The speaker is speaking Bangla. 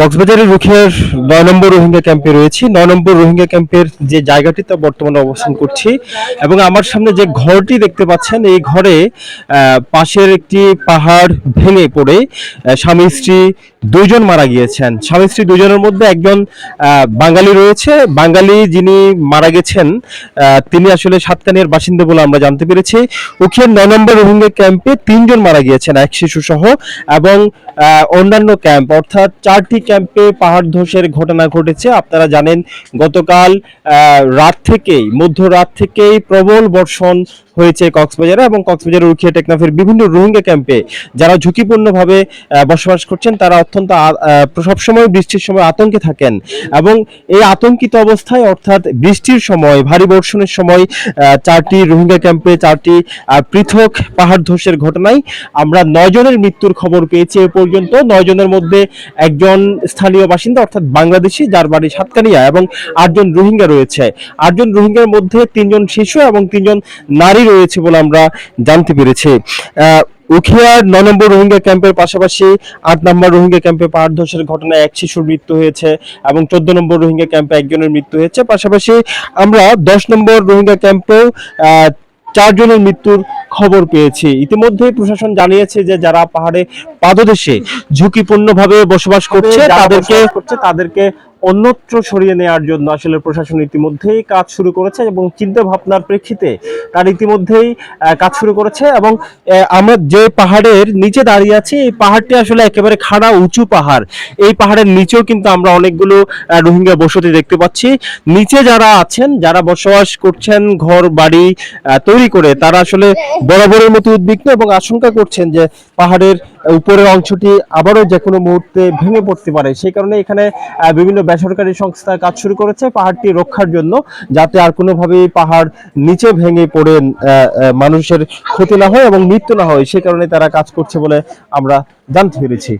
কক্সবাজারের রুখিয়ার নয় নম্বর রোহিঙ্গা ক্যাম্পে রয়েছি। নয় নম্বর রোহিঙ্গা ক্যাম্পের যে জায়গাটিতে বর্তমানে অবস্থান করছি। এবং আমার সামনে যে ঘরটি দেখতে পাচ্ছেন, এই ঘরে পাশের একটি পাহাড় ভেঙে পড়ে স্বামী স্ত্রী দুইজন মারা গিয়েছেন। স্বামী স্ত্রী দুজনের মধ্যে একজন বাঙালি রয়েছে। বাঙালি যিনি মারা গেছেন তিনি আসলে সাতকানিয়ার বাসিন্দা বলে আমরা জানতে পেরেছি। উখিয়ার নয় নম্বর রোহিঙ্গা ক্যাম্পে তিনজন মারা গিয়েছেন, এক শিশু সহ এবং অন্যান্য ক্যাম্প, অর্থাৎ চারটি ক্যাম্পে পাহাড় ধসের ঘটনা ঘটেছে। আপনারা জানেন গতকাল রাত থেকেই মধ্যরাত থেকেই প্রবল বর্ষণ হয়েছে কক্সবাজারে এবং কক্সবাজারের উখিয়া টেকনাফের বিভিন্ন রোহিঙ্গা ক্যাম্পে যারা ঝুঁকিপূর্ণভাবে বসবাস করছেন, তারা অত্যন্ত সবসময় বৃষ্টির সময় আতঙ্কে থাকেন এবং এই আতঙ্কিত অবস্থায় অর্থাৎ বৃষ্টির সময়, ভারী বর্ষণের সময় চারটি রোহিঙ্গা ক্যাম্পে চারটি পৃথক পাহাড় ধসের ঘটনায় আমরা নয়জনের মৃত্যুর খবর পেয়েছি এ পর্যন্ত। নয়জনের মধ্যে একজন স্থানীয় বাসিন্দা অর্থাৎ বাংলাদেশি, যার বাড়ি সাতকানিয়া এবং আটজন রোহিঙ্গা রয়েছে। আটজন রোহিঙ্গার মধ্যে তিনজন শিশু এবং তিনজন নারী রয়েছে বলে আমরা জানতে পেরেছি। উখিয়ার ন নম্বর রোহিঙ্গা ক্যাম্পের পাশাপাশি আট নম্বর রোহিঙ্গা ক্যাম্পে পাহাড় ধসের ঘটনায় এক শিশুর মৃত্যু হয়েছে এবং চোদ্দ নম্বর রোহিঙ্গা ক্যাম্পে একজনের মৃত্যু হয়েছে। পাশাপাশি আমরা দশ নম্বর রোহিঙ্গা ক্যাম্পেও আহ, চারজনের মৃত্যুর খবর পেয়েছি। ইতিমধ্যে প্রশাসন জানিয়েছে যে যারা পাহাড়ে পাদদেশে ঝুঁকিপূর্ণভাবে বসবাস করছে তাদেরকে করছে তাদেরকে অন্যত্র সরিয়ে নেওয়ার জন্য আসলে প্রশাসন ইতিমধ্যেই কাজ শুরু করেছে এবং চিন্তা ভাবনার প্রেক্ষিতে তার ইতিমধ্যেই কাজ শুরু করেছে এবং আমরা যে পাহাড়ের নিচে দাঁড়িয়ে আছি, এই পাহাড়টি আসলে একেবারে খাড়া উঁচু পাহাড়। এই পাহাড়ের নিচেও কিন্তু আমরা অনেকগুলো রোহিঙ্গা বসতি দেখতে পাচ্ছি। নিচে যারা আছেন, যারা বসবাস করছেন, ঘর, বাড়ি তৈরি করে, তারা আসলে বরাবরের মতো উদ্বিগ্ন এবং আশঙ্কা করছেন যে পাহাড়ের উপরের অংশটি আবারও যে কোনো মুহূর্তে ভেঙে পড়তে পারে। সেই কারণে এখানে বিভিন্ন বেসরকারি সংস্থা কাজ শুরু করেছে পাহাড়টি রক্ষার জন্য, যাতে আর কোনোভাবেই পাহাড় নিচে ভেঙে পড়ে মানুষের ক্ষতি না হয় এবং মৃত্যু না হয়। সে কারণে তারা কাজ করছে বলে আমরা জানতে পেরেছি।